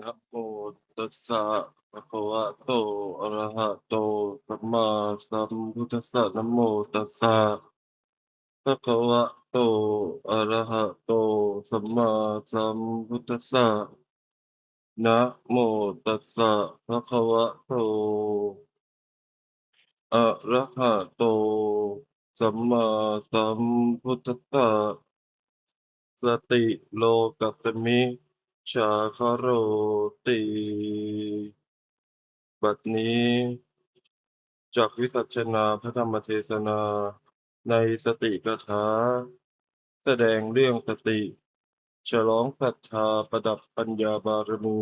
นะโมตัสสะภะคะวะโตอะระหะโตสัมมาสัมพุทธัสสะนะโมตัสสะภะคะวะโตอะระหะโตสัมมาสัมพุทธัสสะนะโมตัสสะภะคะวะโตอะระหะโตสัมมาสัมพุทธัสสะสติโลกัสสมิ จฉาคารโรติ บัดนี้จากวิสัชนาพระธรรมเทศนาในสติกถาแสดงเรื่องสติ ฉลองศรัทธาประดับปัญญาบารมี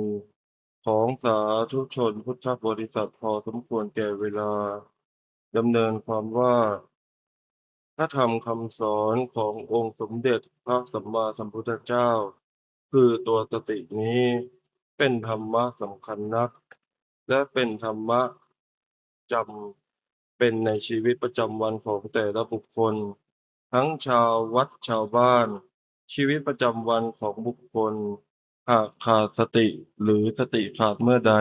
ของสาธุชนพุทธบริษัทพอสมควรแก่เวลาดำเนินความว่าพระธรรมคำสอนขององค์สมเด็จพระสัมมาสัมพุทธเจ้า คือตัวสตินี้ เป็นธรรมะสำคัญนัก และเป็นธรรมะจำเป็นในชีวิตประจำวันของแต่ละบุคคล ทั้งชาววัดชาวบ้าน ชีวิตประจำวันของบุคคลหากขาดสติหรือสติขาดเมื่อใด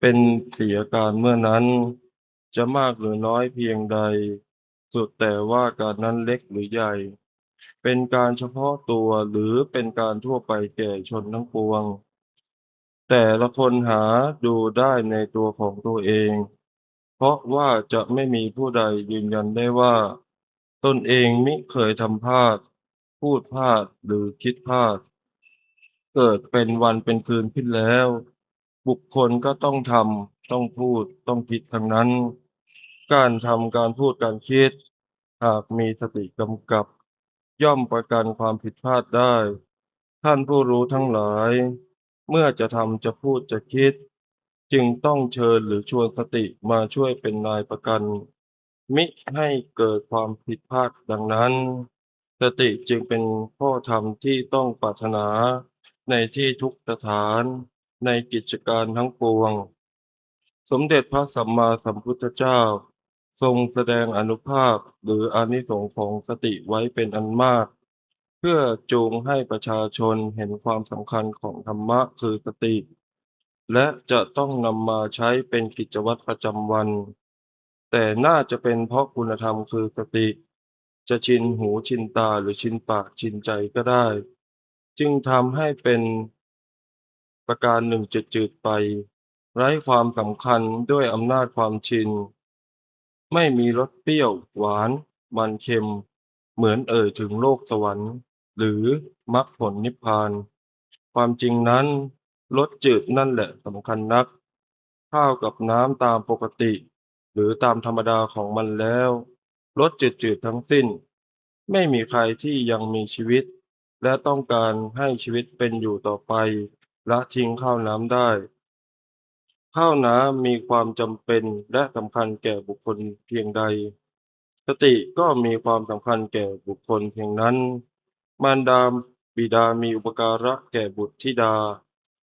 เป็นเสียการเมื่อนั้น จะมากหรือน้อยเพียงใด สุดแต่ว่าการนั้นเล็กหรือใหญ่ เป็นการเฉพาะตัวหรือเป็นการทั่วไปแก่ชนทั้งปวง แต่ละคนหาดูได้ในตัวของตัวเอง เพราะว่าจะไม่มีผู้ใดยืนยันได้ว่า ตนเองมิเคยทำพลาด พูดพลาดหรือคิดพลาด เกิดเป็นวันเป็นคืนขึ้นแล้ว บุคคลก็ต้องทำต้องพูดต้องคิดทั้งนั้น การทำการพูดการคิด หากมีสติกำกับ ย่อมประกันความผิดพลาดได้ ท่านผู้รู้ทั้งหลาย เมื่อจะทำจะพูดจะคิด จึงต้องเชิญหรือชวนสติมาช่วยเป็นนายประกัน มิให้เกิดความผิดพลาดดังนั้น สติจึงเป็นข้อธรรมที่ต้องปรารถนา ในที่ทุกสถานในกิจการทั้งปวง สมเด็จพระสัมมาสัมพุทธเจ้า ทรงแสดงอนุภาพหรืออานิสงส์ของสติไว้เป็นอันมาก เพื่อจูงให้ประชาชนเห็นความสำคัญของธรรมะคือสติ และจะต้องนำมาใช้เป็นกิจวัตรประจำวัน แต่น่าจะเป็นเพราะคุณธรรมคือสติ จะชินหูชินตาหรือชินปากชินใจก็ได้ จึงทำให้เป็นประการหนึ่งจืดๆไป ไร้ความสำคัญด้วยอำนาจความชิน ไม่มีรสเปรี้ยวหวานมันเค็ม เหมือนเอ่ยถึงโลกสวรรค์ หรือมรรคผลนิพพาน ความจริงนั้นรสจืดนั่นแหละสำคัญนัก ข้าวกับน้ำตามปกติ หรือตามธรรมดาของมันแล้วรสจืดๆทั้งสิ้น ไม่มีใครที่ยังมีชีวิต และต้องการให้ชีวิตเป็นอยู่ต่อไป ละทิ้งข้าวน้ำได้ ข้าวน้ำมีความจำเป็นและสำคัญแก่บุคคลเพียงใด สติก็มีความสำคัญแก่บุคคลเพียงนั้น มารดาบิดามีอุปการะแก่บุตรธิดา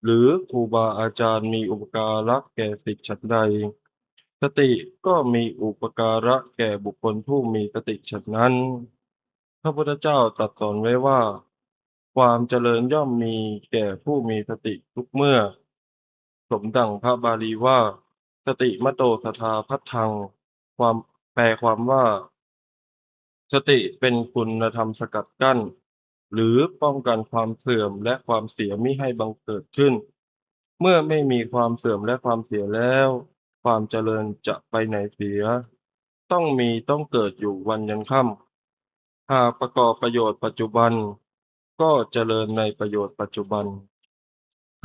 หรือครูบาอาจารย์มีอุปการะแก่ศิษย์ฉันใด สติก็มีอุปการะแก่บุคคลผู้มีสติฉันนั้น พระพุทธเจ้าตรัสสอนไว้ว่า ความเจริญย่อมมีแก่ผู้มีสติทุกเมื่อ สมดังพระบาลีว่า สติมโตสทาพัทธัง ความแปลความว่า สติเป็นคุณธรรมสกัดกั้น หรือป้องกันความเสื่อมและความเสียมิให้บังเกิดขึ้น เมื่อไม่มีความเสื่อมและความเสียแล้ว ความเจริญจะไปไหนเสีย ต้องมีต้องเกิดอยู่วันยันค่ำหากประกอบประโยชน์ปัจจุบัน ก็เจริญในประโยชน์ปัจจุบัน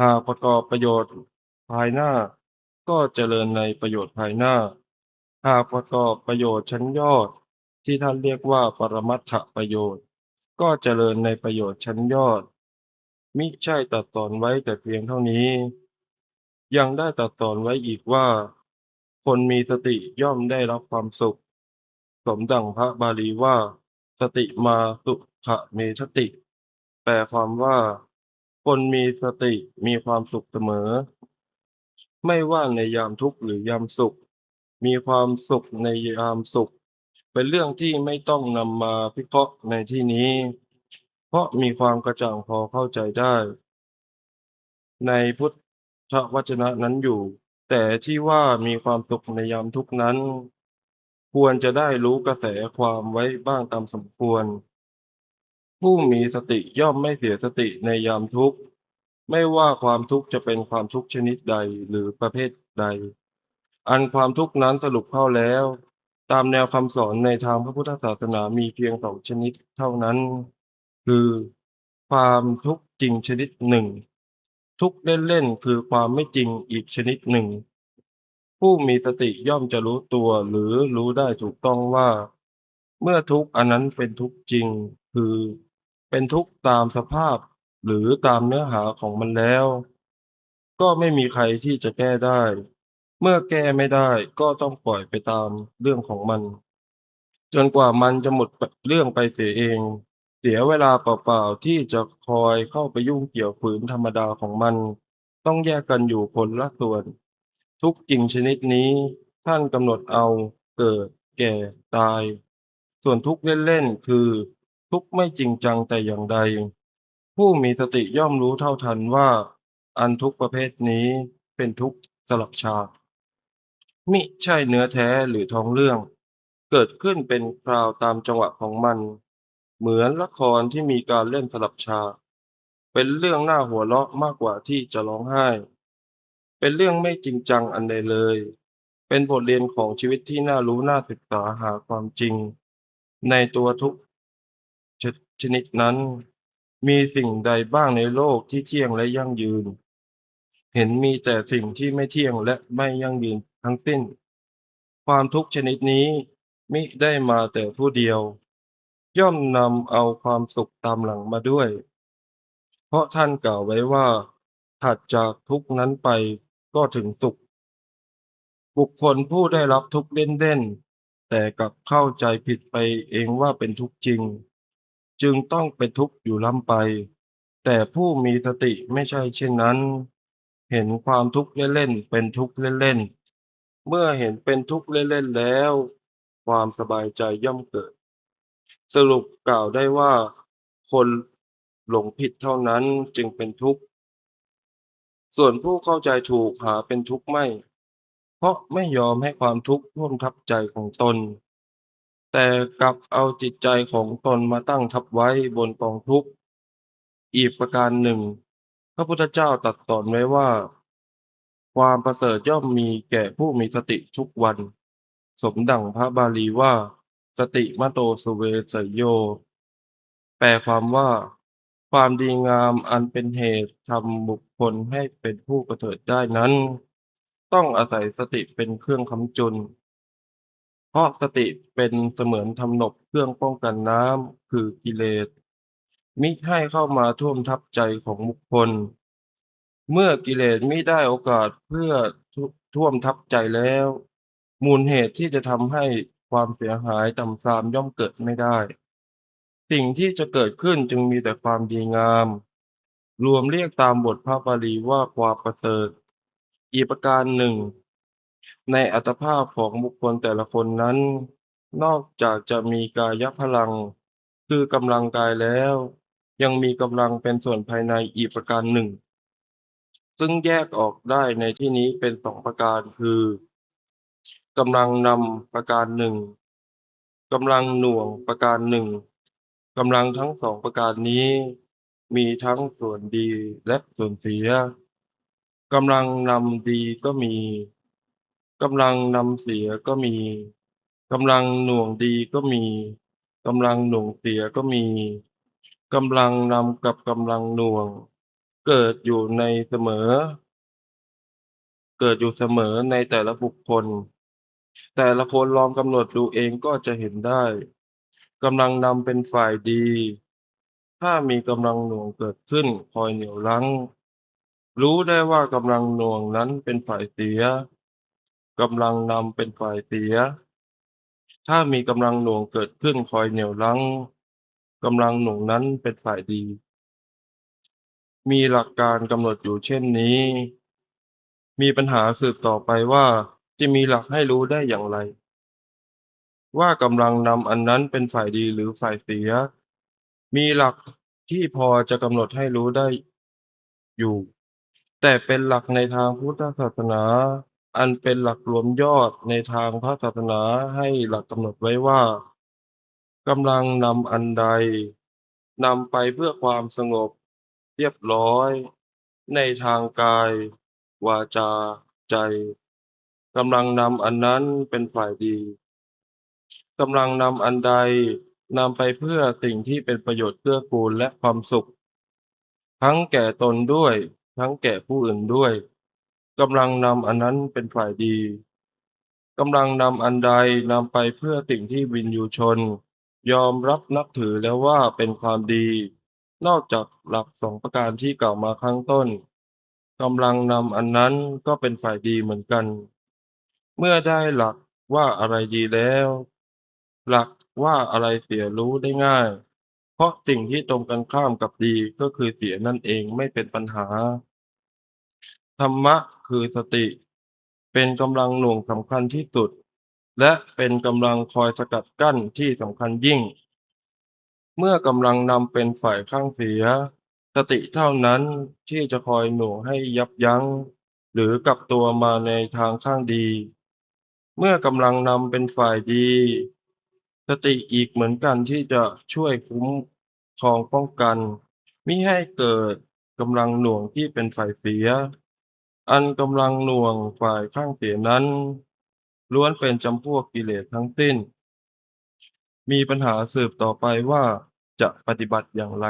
หากประกอบประโยชน์ ภายหน้า ก็เจริญในประโยชน์ภายหน้า หากประกอบประโยชน์ชั้นยอด ที่ท่านเรียกว่าปรมัตถประโยชน์ ก็เจริญในประโยชน์ชั้นยอด มิใช่ตัดตอนไว้แต่เพียงเท่านี้ ยังได้ตัดตอนไว้อีกว่า คนมีสติย่อมได้รับความสุข สมดังพระบาลีว่า สติมาสุขะเมชติแปลความว่า คนมีสติมีความสุขเสมอ ไม่ว่าในยามทุกข์หรือยามสุข มีความสุขในยามสุข เป็นเรื่องที่ไม่ต้องนำมาพิเคราะห์ในที่นี้ เพราะมีความกระจ่างพอเข้าใจได้ ในพุทธวจนะนั้นอยู่ แต่ที่ว่ามีความสุขในยามทุกนั้น ควรจะได้รู้กระแสความไว้บ้างตามสมควร ผู้มีสติย่อมไม่เสียสติในยามทุกข์ ไม่ว่าความทุกข์จะเป็นความทุกข์ชนิดใดหรือประเภทใด อันความทุกข์นั้นสรุปเข้าแล้ว ตามแนวคำสอนในทางพระพุทธศาสนามีเพียงสองชนิดเท่านั้น คือความทุกข์จริงชนิดหนึ่ง ทุกเล่นๆคือความไม่จริงอีกชนิดหนึ่ง ผู้มีสติย่อมจะรู้ตัวหรือรู้ได้ถูกต้องว่า เมื่อทุกข์อันนั้นเป็นทุกข์จริง คือเป็นทุกข์ตามสภาพ หรือตามเนื้อหาของมันแล้ว ก็ไม่มีใครที่จะแก้ได้ เมื่อแก้ไม่ได้ก็ต้องปล่อยไปตามเรื่องของมัน จนกว่ามันจะหมดเรื่องไปเสียเอง เสียเวลาเปล่าๆที่จะคอยเข้าไปยุ่งเกี่ยวฝืนธรรมดาของมัน ต้องแยกกันอยู่คนละส่วน ทุกข์จริงชนิดนี้ท่านกำหนดเอาเกิด แก่ตาย ส่วนทุกเล่นๆคือทุกไม่จริงจังแต่อย่างใด ผู้มีสติย่อมรู้เท่าทันว่า อันทุกประเภทนี้เป็นทุกข์สลับฉากมิใช่เนื้อแท้หรือท้องเรื่อง เกิดขึ้นเป็นคราวตามจังหวะของมัน เหมือนละครที่มีการเล่นสลับฉาเป็นเรื่องหน่าหัวเราะมากกว่าที่จะร้องไห้ เป็นเรื่องไม่จริงจังอันใดเลย เป็นบทเรียนของชีวิตที่น่ารู้น่าศึกษาหาความจริง ในตัวทุกชชนิดนั้น มีสิ่งใดบ้างในโลกที่เที่ยงและยั่งยืน เห็นมีแต่สิ่งที่ไม่เที่ยงและไม่ยั่งยืนทั้งสิ้น ความทุกข์ชนิดนี้มิได้มาแต่ผู้เดียว ย่อมนำเอาความสุขตามหลังมาด้วย เพราะท่านกล่าวไว้ว่า ถัดจากทุกนั้นไปก็ถึงสุข บุคคลผู้ได้รับทุกข์เล่นๆแต่กลับเข้าใจผิดไปเองว่าเป็นทุกจริง จึงต้องเป็นทุกข์อยู่ล่ำไป แต่ผู้มีสติไม่ใช่เช่นนั้น เห็นความทุกข์เล่นๆเป็นทุกข์เล่นๆ เมื่อเห็นเป็นทุกข์เล่นๆแล้ว ความสบายใจย่อมเกิด สรุปกล่าวได้ว่า คนหลงผิดเท่านั้นจึงเป็นทุกข์ ส่วนผู้เข้าใจถูกหาเป็นทุกข์ไม่ เพราะไม่ยอมให้ความทุกข์ท่วมทับใจของตน แต่กลับเอาจิตใจของตนมาตั้งทับไว้บนกองทุกข์ อีกประการหนึ่ง พระพุทธเจ้าตรัสสอนไว้ว่า ความประเสริฐย่อมมีแก่ผู้มีสติทุกวัน สมดังพระบาลีว่า สติมโตสุเวสยโย แปลความว่า ความดีงามอันเป็นเหตุทำบุคคลให้เป็นผู้ประเสริฐได้นั้น ต้องอาศัยสติเป็นเครื่องค้ำจุน เพราะสติเป็นเสมือนทำนบเครื่องป้องกันน้ำคือกิเลสมิให้เข้ามาท่วมทับใจของบุคคล เมื่อกิเลสมิได้โอกาสเพื่อท่วมทับใจแล้ว มูลเหตุที่จะทำให้ความเสียหายต่ำทรามย่อมเกิดไม่ได้ สิ่งที่จะเกิดขึ้นจึงมีแต่ความดีงาม รวมเรียกตามบทพระบาลีว่าความประเสริฐอีกประการหนึ่ง ในอัตภาพของบุคคลแต่ละคนนั้น นอกจากจะมีกายพลัง คือกำลังกายแล้ว ยังมีกำลังเป็นส่วนภายในอีกประการหนึ่ง ซึ่งแยกออกได้ในที่นี้เป็นสองประการคือกำลังนำประการหนึ่งกำลังหน่วงประการหนึ่งกำลังทั้งสองประการนี้ มีทั้งส่วนดีและส่วนเสียกำลังนำดีก็มี กำลังนำเสียก็มี กำลังหน่วงดีก็มี กำลังหน่วงเสียก็มี กำลังนำกับกำลังหน่วง เกิดอยู่ในเสมอ เกิดอยู่เสมอในแต่ละบุคคล แต่ละคนลองกำหนดดูเองก็จะเห็นได้กำลังนำเป็นฝ่ายดี ถ้ามีกำลังหน่วงเกิดขึ้นคอยเหนี่ยวรั้ง รู้ได้ว่ากำลังหน่วงนั้นเป็นฝ่ายเสีย กำลังนำเป็นฝ่ายเสีย ถ้ามีกำลังหน่วงเกิดขึ้นคอยเหนี่ยวรั้งกำลังหน่วงนั้นเป็นฝ่ายดี มีหลักการกำหนดอยู่เช่นนี้ มีปัญหาสืบต่อไปว่าจะมีหลักให้รู้ได้อย่างไร ว่ากำลังนำอันนั้นเป็นฝ่ายดีหรือฝ่ายเสีย มีหลักที่พอจะกำหนดให้รู้ได้อยู่ แต่เป็นหลักในทางพุทธศาสนา อันเป็นหลักรวมยอดในทางพระศาสนาให้หลักกำหนดไว้ว่ากำลังนำอันใดนำไปเพื่อความสงบ เรียบร้อย ในทางกาย วาจา ใจกำลังนำอันนั้นเป็นฝ่ายดีกำลังนำอันใดนำไปเพื่อสิ่งที่เป็นประโยชน์เกื้อกูลและความสุข ทั้งแก่ตนด้วย ทั้งแก่ผู้อื่นด้วย กำลังนำอันนั้นเป็นฝ่ายดีกำลังนำอันใดนำไปเพื่อสิ่งที่วินยูชน ยอมรับนับถือแล้วว่าเป็นความดี นอกจากหลักสองประการที่กล่าวมาข้างต้นกำลังนำอันนั้นก็เป็นฝ่ายดีเหมือนกัน เมื่อได้หลักว่าอะไรดีแล้ว หลักว่าอะไรเสียรู้ได้ง่าย เพราะสิ่งที่ตรงกันข้ามกับดีก็คือเสียนั่นเองไม่เป็นปัญหา ธรรมะคือสติ เป็นกำลังหน่วงสำคัญที่สุด และเป็นกำลังคอยสกัดกั้นที่สำคัญยิ่ง เมื่อกำลังนำเป็นฝ่ายข้างเสีย สติเท่านั้นที่จะคอยหน่วงให้ยับยั้ง หรือกลับตัวมาในทางข้างดี เมื่อกำลังนำเป็นฝ่ายดี สติอีกเหมือนกันที่จะช่วยคุ้มครองป้องกันมิให้เกิดกำลังหน่วงที่เป็นฝ่ายเสีย อันกำลังหน่วงฝ่ายข้างเสียนั้น ล้วนเป็นจำพวกกิเลสทั้งสิ้น มีปัญหาสืบต่อไปว่าจะปฏิบัติอย่างไร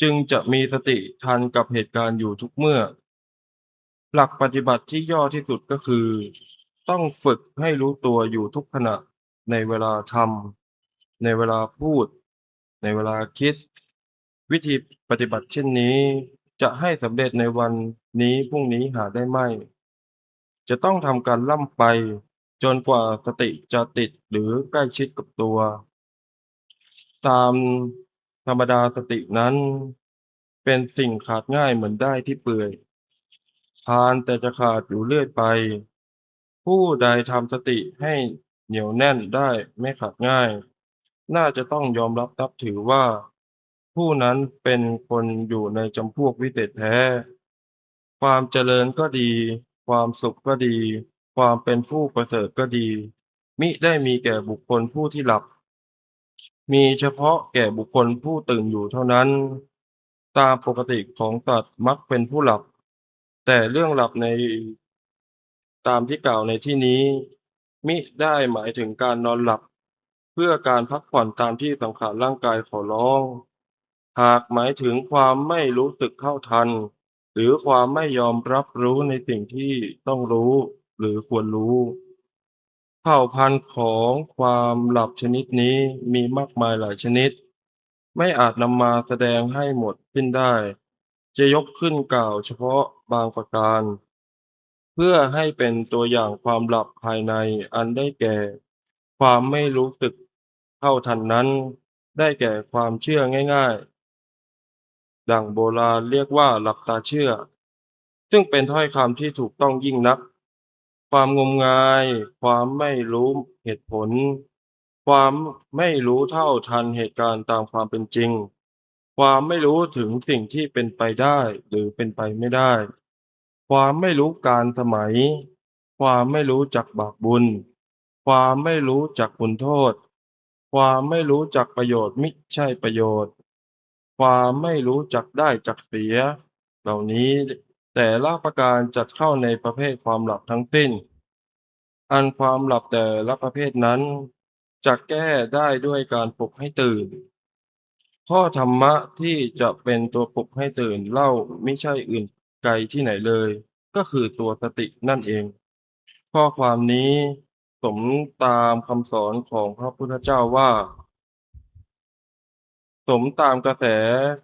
จึงจะมีสติทันกับเหตุการณ์อยู่ทุกเมื่อ หลักปฏิบัติที่ย่อที่สุดก็คือ ต้องฝึกให้รู้ตัวอยู่ทุกขณะในเวลาทำในเวลาพูด ในเวลาคิด วิธีปฏิบัติเช่นนี้ จะให้สำเร็จในวันนี้พรุ่งนี้หาได้ไม่ จะต้องทำการล่ำไป จนกว่าสติจะติดหรือใกล้ชิดกับตัว ตามธรรมดาสตินั้น เป็นสิ่งขาดง่ายเหมือนได้ที่เปื่อยพานแต่จะขาดอยู่เรื่อยไป ผู้ใดทำสติให้เหนียวแน่นได้ไม่ขาดง่าย น่าจะต้องยอมรับนับถือว่า ผู้นั้นเป็นคนอยู่ในจำพวกวิเศษแท้ ความเจริญก็ดี ความสุขก็ดี ความเป็นผู้ประเสริฐก็ดี มิได้มีแก่บุคคลผู้ที่หลับ มีเฉพาะแก่บุคคลผู้ตื่นอยู่เท่านั้น ตามปกติของสัตว์มักเป็นผู้หลับ แต่เรื่องหลับในตามที่กล่าวในที่นี้ มิได้หมายถึงการนอนหลับ เพื่อการพักผ่อนตามที่สังขารร่างกายขอร้อง หากหมายถึงความไม่รู้สึกเท่าทัน หรือความไม่ยอมรับรู้ในสิ่งที่ต้องรู้หรือควรรู้ เผ่าพันธุ์ของความหลับชนิดนี้มีมากมายหลายชนิด ไม่อาจนำมาแสดงให้หมดสิ้นได้ จะยกขึ้นกล่าวเฉพาะบางประการ เพื่อให้เป็นตัวอย่างความหลับภายในอันได้แก่ ความไม่รู้สึกเท่าทันนั้น ได้แก่ความเชื่อง่าย ๆ ดั่งโบราณเรียกว่าหลับตาเชื่อ ซึ่งเป็นถ้อยคำที่ถูกต้องยิ่งนัก ความงมงาย ความไม่รู้เหตุผล ความไม่รู้เท่าทันเหตุการณ์ตามความเป็นจริง ความไม่รู้ถึงสิ่งที่เป็นไปได้หรือเป็นไปไม่ได้ ความไม่รู้การสมัย ความไม่รู้จักบาปบุญ ความไม่รู้จักบุญโทษ ความไม่รู้จักประโยชน์มิใช่ประโยชน์ ความไม่รู้จักได้จักเสีย เหล่านี้แต่ละประการจัดเข้าในประเภทความหลับทั้งสิ้น อันความหลับแต่ละประเภทนั้นจะแก้ได้ด้วยการปลุกให้ตื่น ข้อธรรมะที่จะเป็นตัวปลุกให้ตื่นเล่าไม่ใช่อื่นไกลที่ไหนเลย ก็คือตัวสตินั่นเอง ข้อความนี้สมตามคำสอนของพระพุทธเจ้าว่า สมตามกระแส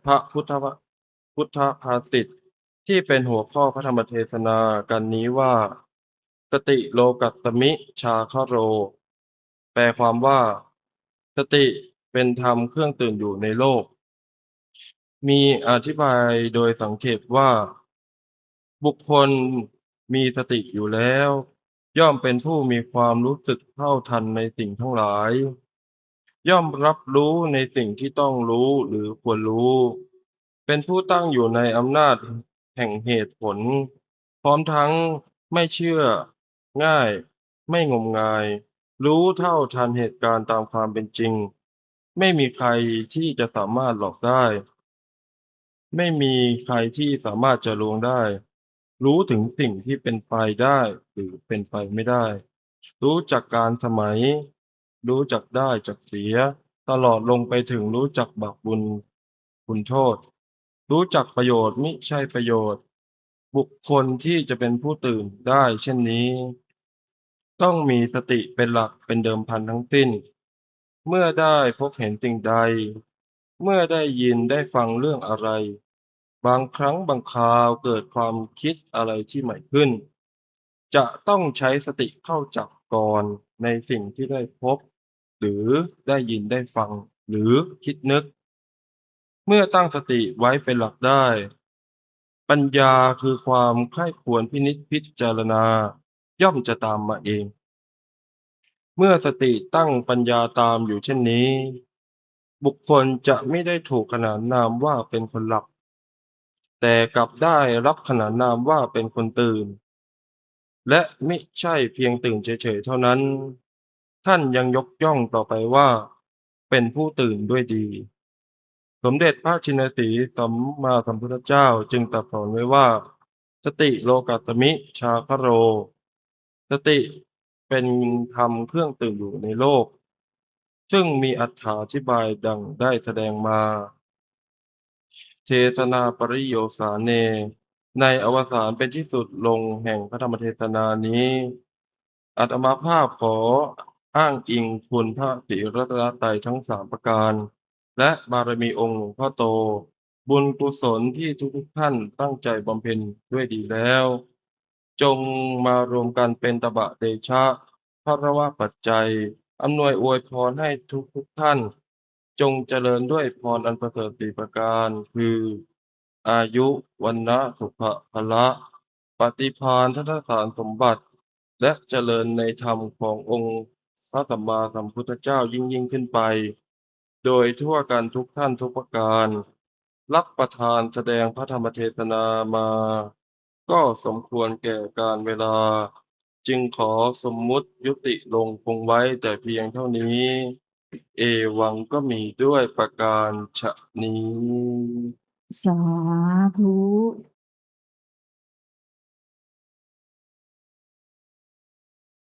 พระพุทธวพุทธภาษิตที่เป็นหัวข้อพระธรรมเทศนากันนี้ว่า สติโลกัสมิชาคโร แปลความว่า สติเป็นธรรมเครื่องตื่นอยู่ในโลก มีอธิบายโดยสังเขปว่า บุคคลมีสติอยู่แล้ว ย่อมเป็นผู้มีความรู้สึกเท่าทันในสิ่งทั้งหลาย ย่อมรับรู้ในสิ่งที่ต้องรู้หรือควรรู้ เป็นผู้ตั้งอยู่ในอำนาจแห่งเหตุผล พร้อมทั้งไม่เชื่อ ง่าย ไม่งมงาย รู้เท่าทันเหตุการณ์ตามความเป็นจริง ไม่มีใครที่จะสามารถหลอกได้ ไม่มีใครที่สามารถจะลวงได้ รู้ถึงสิ่งที่เป็นไปได้หรือเป็นไปไม่ได้ รู้จักการสมัย รู้จักได้จักเสีย ตลอดลงไปถึงรู้จักบาปบุญคุณโทษ รู้จักประโยชน์มิใช่ประโยชน์ บุคคลที่จะเป็นผู้ตื่นได้เช่นนี้ ต้องมีสติเป็นหลักเป็นเดิมพันทั้งสิ้น เมื่อได้พบเห็นสิ่งใด เมื่อได้ยินได้ฟังเรื่องอะไร บางครั้งบางคราวเกิดความคิดอะไรที่ใหม่ขึ้น จะต้องใช้สติเข้าจับก่อนในสิ่งที่ได้พบ หรือได้ยินได้ฟัง หรือคิดนึก เมื่อตั้งสติไว้เป็นหลักได้ ปัญญาคือความใคร่ควรพินิจพิจารณา ย่อมจะตามมาเอง เมื่อสติตั้งปัญญาตามอยู่เช่นนี้ บุคคลจะไม่ได้ถูกขนานนามว่าเป็นคนหลับ แต่กลับได้รับขนานนามว่าเป็นคนตื่น และไม่ใช่เพียงตื่นเฉยๆเท่านั้น ท่านยังยกย่องต่อไปว่า เป็นผู้ตื่นด้วยดี สมเด็จพระชินสีสัมมาสัมพุทธเจ้าจึงตรัสสอนไว้ว่า สติโลกัตมิชาคโร สติเป็นธรรมเครื่องตื่นอยู่ในโลก ซึ่งมีอัถาธิบายดังได้แสดงมา เทศนาปริโยสาเน ในอวสานเป็นที่สุดลงแห่งพระธรรมเทศนานี้อาตมาภาพขอ อ้างอิงคุณพระศรีรัตนตรัยทั้งสามประการ และบารมีองค์หลวงพ่อโต บุญกุศลที่ทุกๆท่านตั้งใจบำเพ็ญด้วยดีแล้ว จงมารวมกันเป็นตบะเดชะพระวะปัจจัยอำนวยอวยพรให้ทุกทุกท่าน จงเจริญด้วยพรอันประเสริฐสี่ประการ คือ อายุวันนะสุขภละ ปฏิภาณทัศสารสมบัติ และเจริญในธรรมขององค์ ระสัมมาสัมพุทธเจ้ายิ่งยิ่งขึ้นไป โดยทั่วกันทุกท่านทุกประการ รับประทานแสดงพระธรรมเทศนามา ก็สมควรแก่การเวลา จึงขอสมมุติยุติลงคงไว้แต่เพียงเท่านี้ เอวังก็มีด้วยประการฉะนี้ สาธุ